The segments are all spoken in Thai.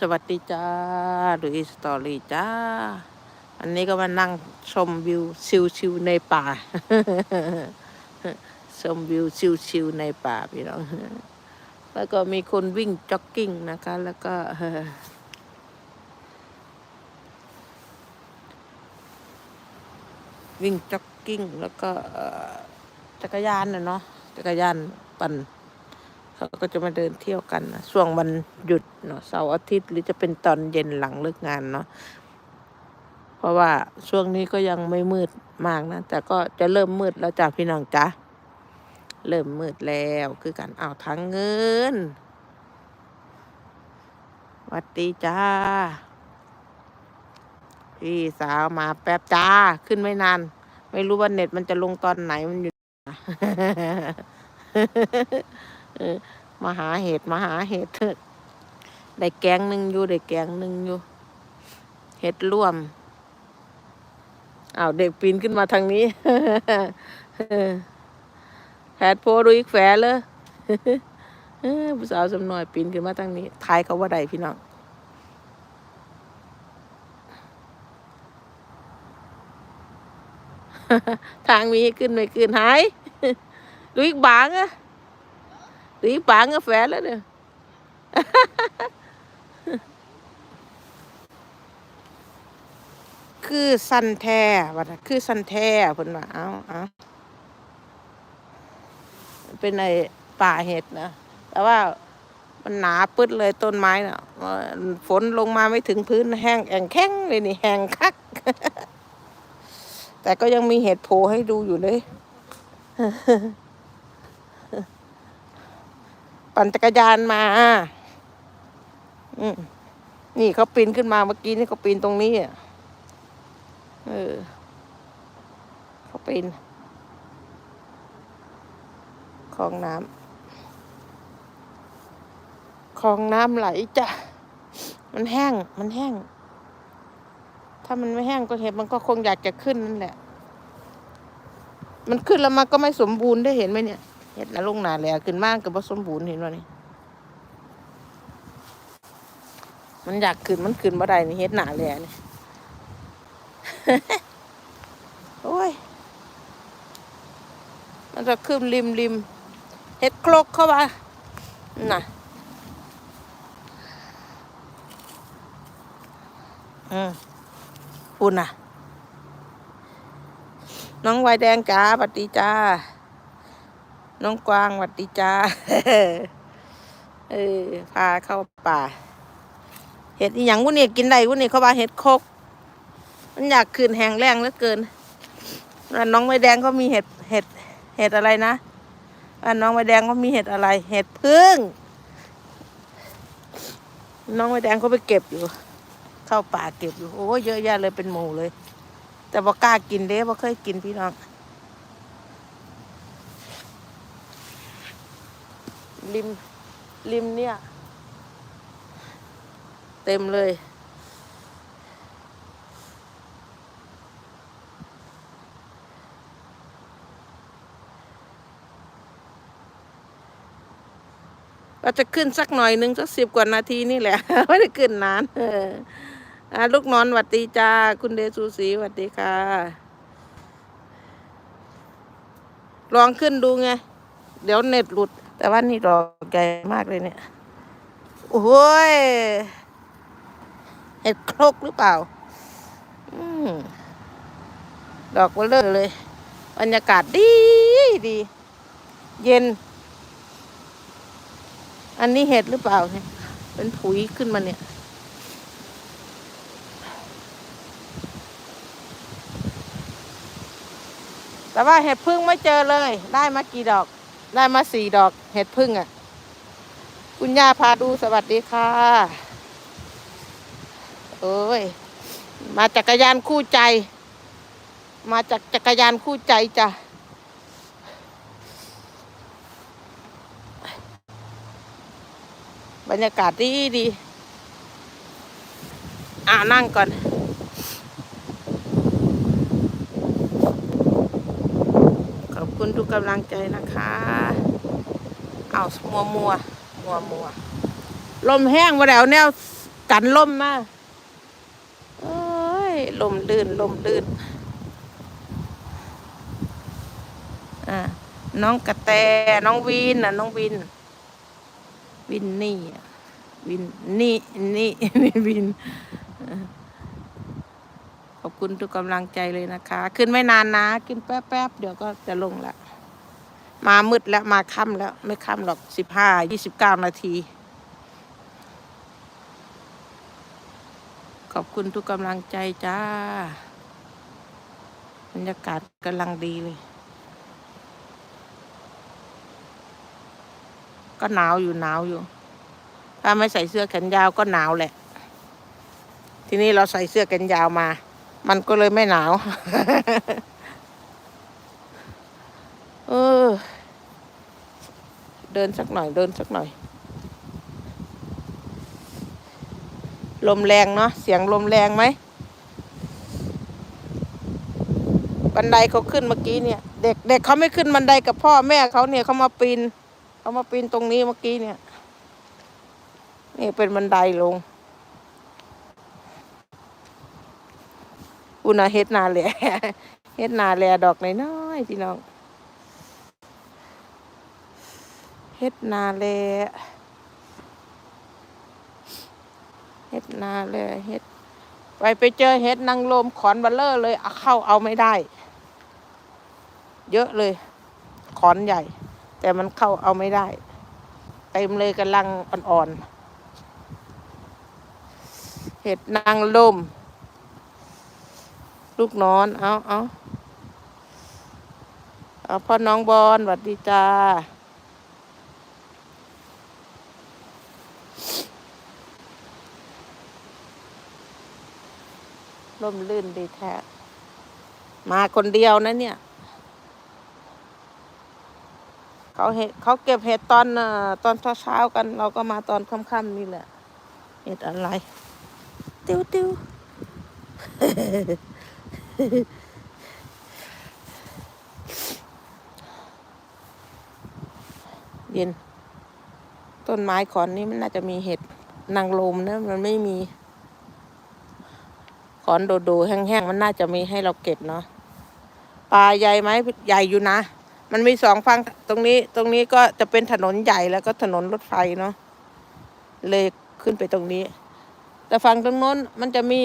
สวัสดีจ้าดูอีสตอรี่จ้า อันนี้ก็มานั่งชมวิวชิวๆในป่า ชมวิวชิวๆในป่าพี่น้อง แล้วก็มีคนวิ่งจ็อกกิ้งนะคะ แล้วก็วิ่งจ็อกกิ้ง แล้วก็จักรยานนะเนาะ จักรยานปั่น เขาก็จะมาเดินเที่ยวกันนะช่วงวันหยุดเนาะเสาร์อาทิตย์หรือจะเป็นตอนเย็นหลังเลิกงานเนาะเพราะว่าช่วงนี้ก็ยังไม่มืดมากนะแต่ก็จะเริ่มมืดแล้วจ้ะพี่น้องจ๊ะเริ่มมืดแล้วคือกันอ้าวทางเงินวัดดีจ้า พี่สาวมาแป๊บจ้าขึ้นไม่นาน ไม่รู้ว่าเน็ตมันจะลงตอนไหนมันอยู่ เออมาหาเห็ดมาหาเห็ดเถอะได้แกงหนึ่งอยู่ได้แกงหนึ่งอยู่เห็ดร่วมอ้าวเด็กปีนขึ้นมาทางนี้แผดโพดูอีกแฝเลยผู้สาวสำน้อยปีนขึ้นมาทางนี้ทายเขาว่าใดพี่น้องทางมีขึ้นไม่ขึ้นหายดูอีกบางอะ ดูอีกบางแฝดแล้วเนี่ยคือสันแท้วัดคือสันแท้เพิ่นว่าเอาเอาเป็นไอ้ป่าเห็ดนะแต่ว่ามันหนาปึ๊ดเลยต้นไม้น่ะว่าฝนลงมาไม่ถึงพื้นแห้งแอ่งแข้งเลยนี่แห้งคัก แต่ก็ยังมีเห็ดโผล่ให้ดูอยู่เลย ปั่นจักรยานมา อืมนี่เขาปีนขึ้นมาเมื่อกี้นี่เขาปีนตรงนี้อะเออเขาปีนคลองน้ำคลองน้ำไหลจ้ะ มันแห้ง มันแห้ง ถ้ามันไม่แห้งก็เห็นมันก็คงอยากจะขึ้นนั่นแหละ มันขึ้นแล้วมันก็ไม่สมบูรณ์ได้เห็นไหมเนี่ย เห็ดนะลงหนาแหละขึ้นมากกับว่าสมบูรณ์เห็นว่านี่มันอยากขึ้นมันขึ้นบ่ได้นี่เห็ดหนาแหละนี่โอ้ย มันจะขึ้นริมริมเห็ดโครกเข้ามาน่ะอืมคุณน่ะ น้องวายแดงจ้าสวัสดีจ้า น้องกวางสวัสดีจ้า เออ พาเข้าป่า เห็ดอีหยังวุ้นนี่กินได้วุ้นนี่เขาว่าเห็ดคก มันอยากขึ้นแหงแรงเหลือเกินแล้วน้องใบแดงเขามีเห็ด เห็ด เห็ดอะไรนะอ่าน้องใบแดงเขามีเห็ดอะไร เห็ดพึ่ง น้องใบแดงเขาไปเก็บอยู่ เข้าป่าเก็บอยู่ โอ้เยอะแยะเลยเป็นหมู่เลย แต่บ่กล้ากินเด้บ่เคยกินพี่น้อง ริมริมเนี่ย เต็มเลย ก็จะขึ้นสักหน่อยหนึ่งสักสิบกว่านาทีนี่แหละ ไม่ได้ขึ้นนานเออลูกนอนหวัดดีจ้า คุณเดซูสีหวัดดีค่ะ ลองขึ้นดูไง เดี๋ยวเน็ตหลุด แต่ว่านี่ดอกใหญ่มากเลยเนี่ย โอ้ย เห็ดครกหรือเปล่าอืดอกเบลเลอร์เลย บรรยากาศดีดี เย็น อันนี้เห็ดหรือเปล่าเนี่ย เป็นผุยขึ้นมาเนี่ยแต่ว่าเห็ดพึ่งไม่เจอเลย ได้มากี่ดอก ได้มาสี่ดอกเห็ดพึ่งอะ่ะ คุณย่าพาดูสวัสดีค่ะ โอ้ย มาจักรยานคู่ใจ มาจากจักรยานคู่ใจจ้ะบรรยากาศดีดี อ่านั่งก่อน ขอบ คุณทุกกำลังใจนะคะเอามัวมัวมัวมัวลมแห้งมาแล้วแนวกันลมมาโอ้ยลมลื่นลมลื่นอ่าน้องกระแตน้องวินน่ะน้องวิน วินนี่วินนี่นี่วิน ออขอบคุณทุกกำลังใจเลยนะคะ ขึ้นไม่นานนะ ขึ้นแป๊บๆ เดี๋ยวก็จะลงละ มามืดแล้ว มาค่ำแล้ว ไม่ค่ำหรอกสิบห้ายี่สิบเก้านาที ขอบคุณทุกกำลังใจจ้า บรรยากาศกำลังดีเลย ก็หนาวอยู่หนาวอยู่ ถ้าไม่ใส่เสื้อแขนยาวก็หนาวแหละทีนี้เราใส่เสื้อแขนยาวมา มันก็เลยไม่หนาว เออ เดินสักหน่อย เดินสักหน่อย ลมแรงเนาะ เสียงลมแรงไหม บันไดเขาขึ้นเมื่อกี้เนี่ย เด็กเด็กเขาไม่ขึ้นบันไดกับพ่อแม่เขาเนี่ยเขามาปีนเขามาปีนตรงนี้เมื่อกี้เนี่ย นี่เป็นบันไดลง อุณาเฮ็ดนาแลเฮ็ดนาแลดอกน้อยๆพี่น้องเฮ็ดนาแลเฮ็ดนาแลเฮ็ดไปไปเจอเฮ็ดนางลมขอนบัลเลอร์เลยเอาเข้าเอาไม่ได้ เยอะเลย ขอนใหญ่ แต่มันเข้าเอาไม่ได้เต็มเลยกำลังอ่อนๆเห็ดนางลม ลูกนอน เอาเอาเอาพ่อน้องบอลสวัสดีจ้าร่มลื่นดีแท้ มาคนเดียวนะเนี่ย เขาเห็ดเขาเก็บเห็ดตอนตอนเช้าๆกัน เราก็มาตอนค่ำๆนี่แหละ เห็ดอะไร ติ้วติ้ว เย็น ต้นไม้ขอนนี้มันน่าจะมีเห็ดนางลมนะมันไม่มี ขอนโดโดๆแห้งๆ มันน่าจะมีให้เราเก็บเนาะปลาใหญ่ไหมใหญ่อยู่นะ มันมีสองฝั่งตรงนี้ ตรงนี้ก็จะเป็นถนนใหญ่แล้วก็ถนนรถไฟเนาะเลยขึ้นไปตรงนี้ แต่ฝั่งตรงโน้นมันจะมี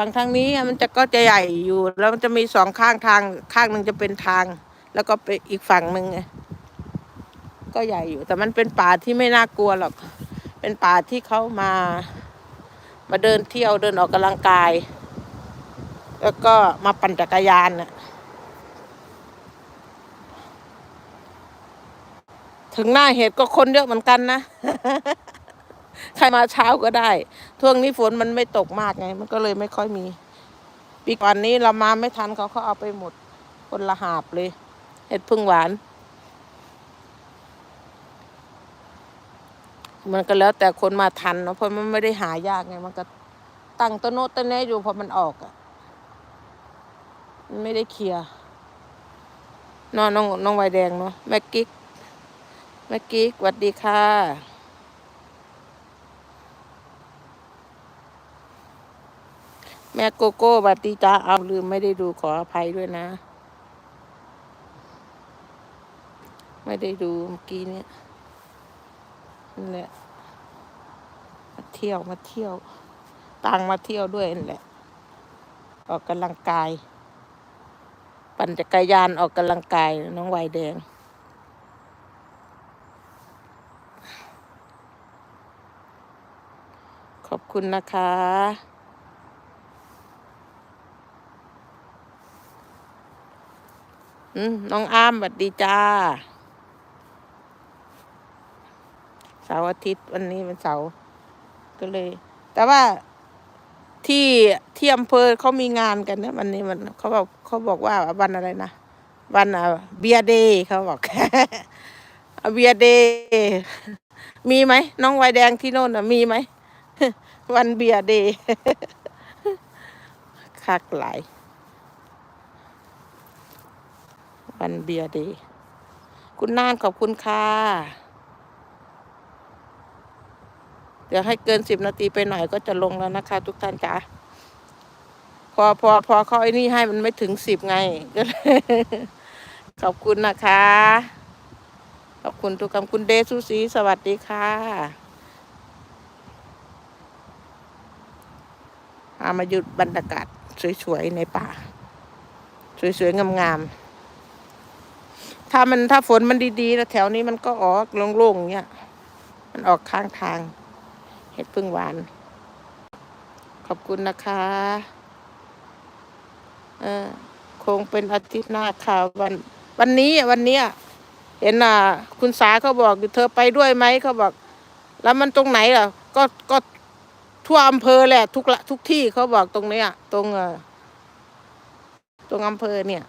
ฝั่งทางนี้มันจะก็จะใหญ่อยู่ แล้วมันจะมีสองข้างทางข้างหนึ่งจะเป็นทาง แล้วก็ไปอีกฝั่งหนึ่งก็ใหญ่อยู่ แต่มันเป็นป่าที่ไม่น่ากลัวหรอก เป็นป่าที่เขามา มาเดินเที่ยวเดินออกกำลังกาย แล้วก็มาปั่นจักรยานน่ะถึงหน้าเหตุก็คนเยอะเหมือนกันนะ ใครมาเช้าก็ได้ช่วงนี้ฝนมันไม่ตกมากไง มันก็เลยไม่ค่อยมี ปีก่อนนี้เรามาไม่ทันเขาเขาเอาไปหมด คนละหาบเลย เห็ดพึ่งหวาน มันก็แล้วแต่คนมาทันเนาะเพราะมันไม่ได้หายากไง มันก็ตั้งต้นโน้ตต้นนี้อยู่พอมันออกอะมันไม่ได้เคลียร์เนอนน้องน้องไวแดงเนาะแม่กิ๊กแม่กิ๊กสวัสดีค่ะ แม่โกโก้สวัสดีจ้าเอาลืมไม่ได้ดูขออภัยด้วยนะ ไม่ได้ดูเมื่อกี้เนี่ยนั่นแหละมาเที่ยวมาเที่ยว ตังมาเที่ยวด้วยนั่นแหละ ออกกำลังกาย ปั่นจักรยานออกกำลังกายน้องวัยแดงขอบคุณนะคะ อืม น้องอ้ามสวัสดีจ้าเสาร์อาทิตย์วันนี้เป็นเสาร์ก็เลย แต่ว่าที่ที่อำเภอเขามีงานกันนะวันนี้มันเขาบอกเขาบอกว่าวันอะไรนะวันอะเบียเดย์เขาบอกเบียเดย์มีไหมน้องไวายแดงที่โน่นอะมีไหมวันเบียเดย์คักหลาย วันเบียเดย์คุณน่านขอบคุณค่ะ เดี๋ยวให้เกินสิบนาทีไปหน่อยก็จะลงแล้วนะคะ ทุกท่านจ๋าพอพอพอเขาไอ้นี่ให้มันไม่ถึงสิบไงก็เลยขอบคุณนะคะ ขอบคุณทุกคำคุณเดซูสีสวัสดีค่ะพามาหยุดบรรยากาศสวยๆในป่า สวยๆงามๆ ถ้ามันถ้าฝนมันดีๆแล้วแถวนี้มันก็ออกโล่งๆอย่างเงี้ย มันออกข้างทาง เห็ดพึ่งหวาน ขอบคุณนะคะ เออคงเป็นอาทิตย์หน้าค่ะวัน วันนี้วันเนี้ยเห็นอะ คุณสาเขาบอกดูเธอไปด้วยไหมเขาบอก แล้วมันตรงไหนล่ะ ก็ก็ทั่วอำเภอแหละ ทุกละทุกที่เขาบอกตรงเนี้ยตรงเออตรงอำเภอเนี่ย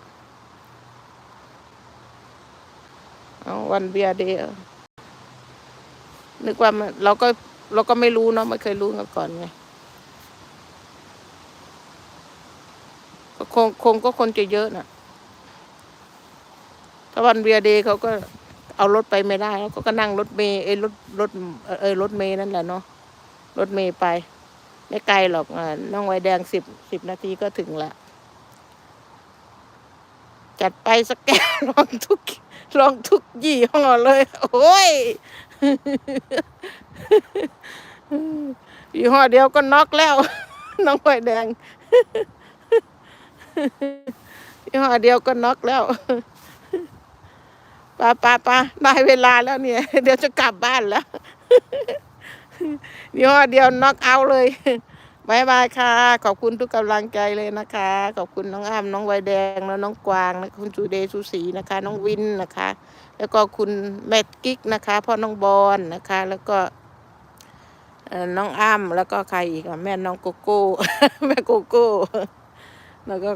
เอา วันเบียร์เดย์นึกว่ามันเราก็เราก็ไม่รู้เนาะไม่เคยรู้มาก่อนไงคงคงก็คนจะเยอะน่ะถ้าวันเบียร์เดย์เขาก็เอารถไปไม่ได้แล้วก็นั่งรถเมย์เอ้รถรถเออรถเมย์นั่นแหละเนาะรถเมย์ไป ไม่ไกลหรอกอ่าน้องไวแดงสิบสิบนาทีก็ถึงละ จัดไปสแกนลองทุกลองทุกยี่ห้อเลย โอ้ยยี่ห้อเดียวก็น็อกแล้ว น้องไฟแดงยี่ห้อเดียวก็น็อกแล้วป้าป้าป้าได้เวลาแล้วเนี่ย เดี๋ยวจะกลับบ้านแล้วยี่ห้อเดียวน็อกเอาเลย บายบายค่ะ ขอบคุณทุกกำลังใจเลยนะคะ ขอบคุณน้องอ้ำน้องไวแดงแล้วน้องกวางและคุณจูเดย์สุสีนะคะ น้องวินนะคะ แล้วก็คุณแมทกิ๊กนะคะพ่อน้องบอลนะคะ แล้วก็น้องอ้ำแล้วก็ใครอีกอะแม่น้องโกโก้แม่โกโก้แล้วก็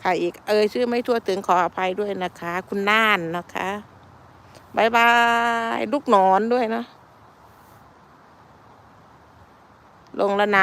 ใครอีก เอ่ยชื่อไม่ทั่วถึงขออภัยด้วยนะคะ คุณน่านนะคะบายบายลูกหนอนด้วยนะ ลงแล้วนะ